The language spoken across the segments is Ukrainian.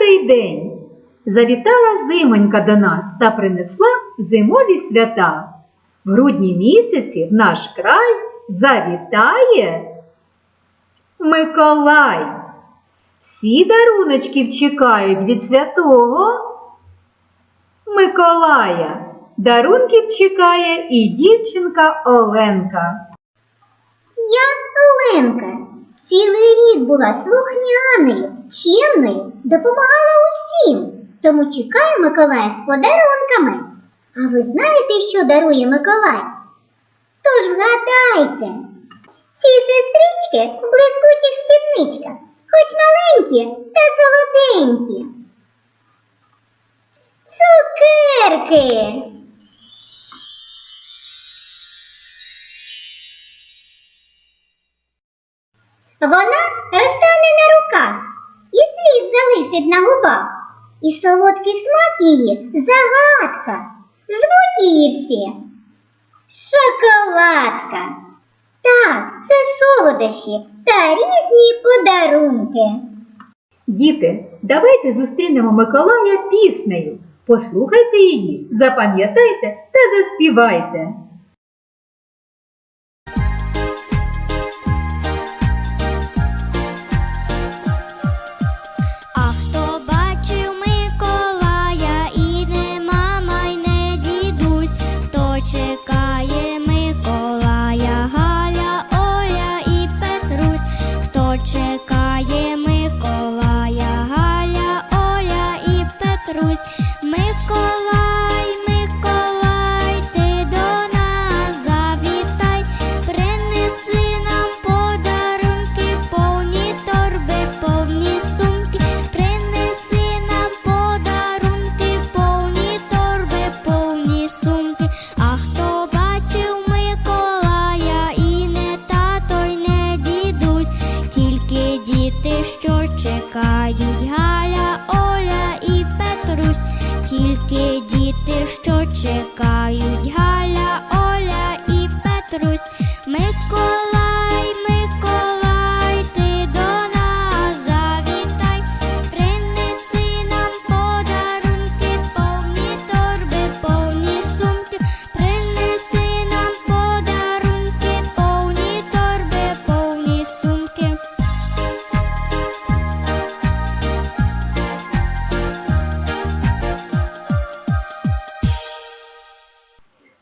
Добрий день! Завітала зимонька до нас та принесла зимові свята. В грудні місяці в наш край завітає Миколай. Всі даруночків чекають від святого Миколая. Дарунків чекає і дівчинка Оленка. Я Оленка. Цілий рік була слухняною, чемною, допомагала усім. Тому чекаю Миколая з подарунками. А ви знаєте, що дарує Миколай? Тож вгадайте. Ці сестрички в блискучих спідничках, хоч маленькі та солоденькі. Цукерки! Вона розтане на руках і слід залишить на губах. І солодкий смак її загадка. Звуть її всі. Шоколадка. Так, це солодощі та різні подарунки. Діти, давайте зустрінемо Миколая піснею. Послухайте її, запам'ятайте та заспівайте.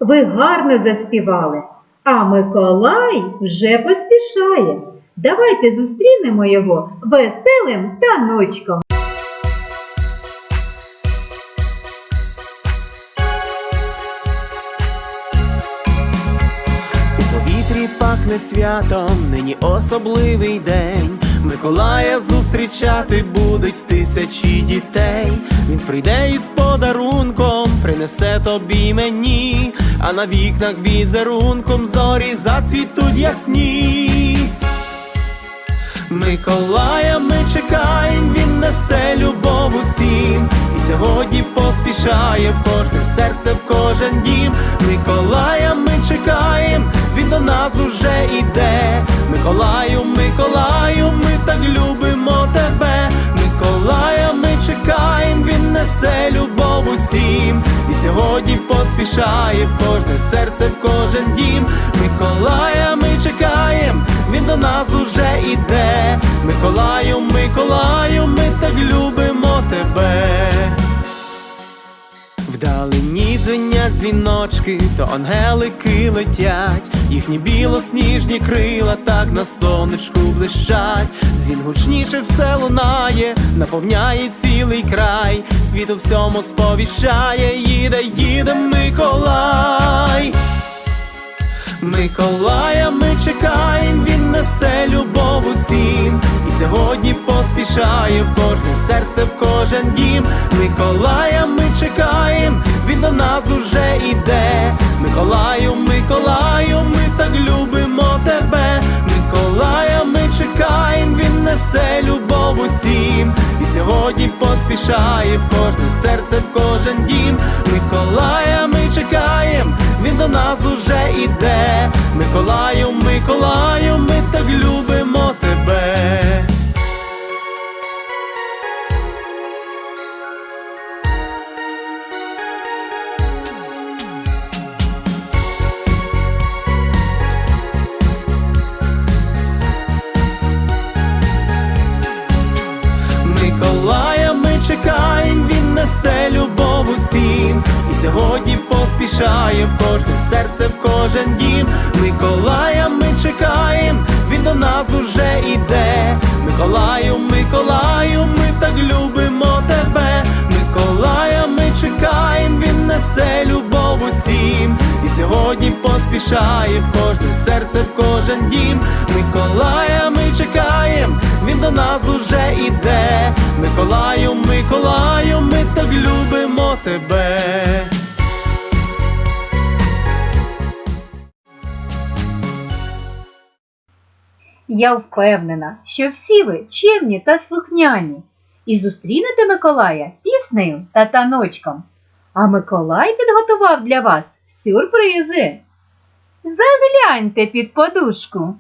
Ви гарно заспівали, а Миколай вже поспішає. Давайте зустрінемо його веселим таночком. У повітрі пахне святом, нині особливий день. Миколая зустрічати будуть тисячі дітей. Він прийде із подарунком, принесе тобі мені, а на вікнах візерунком зорі зацвітуть ясні. Миколая ми чекаєм, він несе любов усім. І сьогодні поспішає в кожне серце, в кожен дім. Миколая ми чекаєм, він до нас уже іде. Миколаю, Миколаю, ми так любимо тебе. Миколая ми чекаєм, він несе любов усім. І сьогодні поспішає в кожне серце, в кожен дім. Миколая ми чекаєм, він до нас уже іде. Миколаю, Миколаю, ми так любимо тебе. Вдалині дзвіночки, то ангелики летять, їхні білосніжні крила так на сонечку блищать. Дзвін гучніше все лунає, наповняє цілий край, світ у всьому сповіщає, їде, їде Миколай. Миколая ми чекаєм, він несе любов усім. І сьогодні поспішає в кожне серце, в кожен дім. Миколая ми чекаєм, він до нас уже іде. Миколаю, Миколаю, ми так любимо тебе. Миколая ми чекаєм, він несе любов усім. І сьогодні поспішає в кожне серце, в кожен дім. Миколая ми чекаєм, він до нас уже іде. Миколаю, Миколаю, ми так любимо тебе. Миколая ми чекаємо, він несе любов усім. І сьогодні поспішає в кожне серце, в кожен дім. Миколая ми чекаємо, він до нас уже іде. Миколаю, Миколаю, ми так любимо тебе. Миколая ми чекаємо, він несе любов усім. Сьогодні поспішає в кожне серце, в кожен дім. Миколая ми чекаєм, він до нас уже іде. Миколаю, Миколаю, ми так любимо тебе. Я впевнена, що всі ви чемні та слухняні і зустрінете Миколая піснею та таночком. А Миколай підготував для вас сюрпризи. Загляньте під подушку.